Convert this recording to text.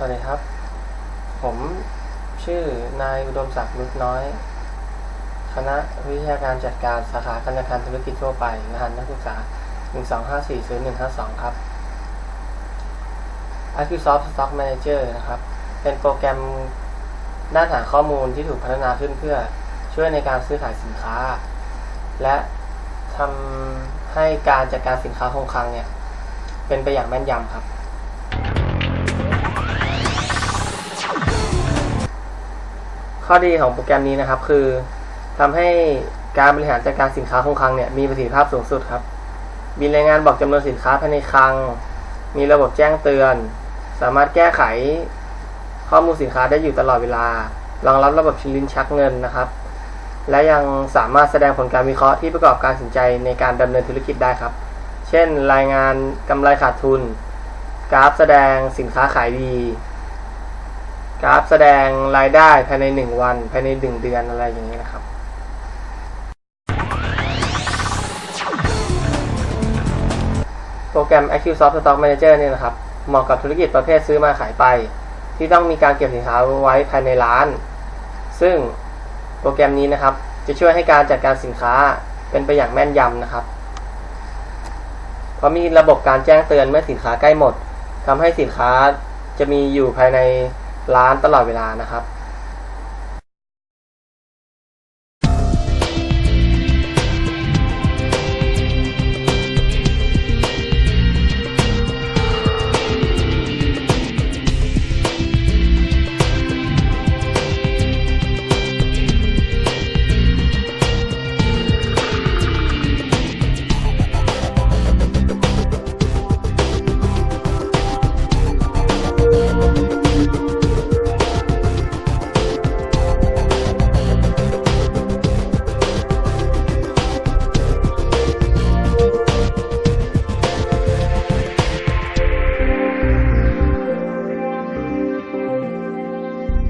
สวัสดีครับ ผมชื่อนายอุดมศักดิ์นุชน้อย คณะวิทยาการจัดการสาขาการจัดการธุรกิจทั่วไปรหัสนักศึกษา 125400152 ครับ Microsoft Stock Manager นะครับ เป็นโปรแกรมด้านหาข้อมูลที่ถูกพัฒนาขึ้นเพื่อช่วยในการซื้อขายสินค้า และทำให้การจัดการสินค้าคงคลังเนี่ย เป็นไปอย่างแม่นยำครับ ข้อดีของโปรแกรมนี้นะครับ คือทำให้การบริหารจัดการสินค้าคงคลังเนี่ยมีประสิทธิภาพสูงสุดครับ มีรายงานบอกจำนวนสินค้าภายในคลัง มีระบบแจ้งเตือน สามารถแก้ไขข้อมูลสินค้าได้อยู่ตลอดเวลารองรับระบบชิลิ้นชักเงินนะครับ และยังสามารถแสดงผลการวิเคราะห์ที่ประกอบการตัดสินใจในการดำเนินธุรกิจได้ครับ เช่น รายงานกำไรขาดทุน กราฟแสดงสินค้าขายดี กราฟแสดงรายได้ภายในหนึ่งวัน ภายในหนึ่งเดือนอะไรอย่างนี้นะครับโปรแกรม AccuSoft Stock Manager เนี่ยนะครับ เหมาะกับธุรกิจประเภทซื้อมาขายไป ที่ต้องมีการเก็บสินค้าไว้ภายในร้าน ซึ่งโปรแกรมนี้นะครับ จะช่วยให้การจัดการสินค้าเป็นไปอย่างแม่นยำนะครับ เพราะมีระบบการแจ้งเตือนเมื่อสินค้าใกล้หมดทำให้สินค้าจะมีอยู่ภายใน ร้านตลอดเวลานะครับ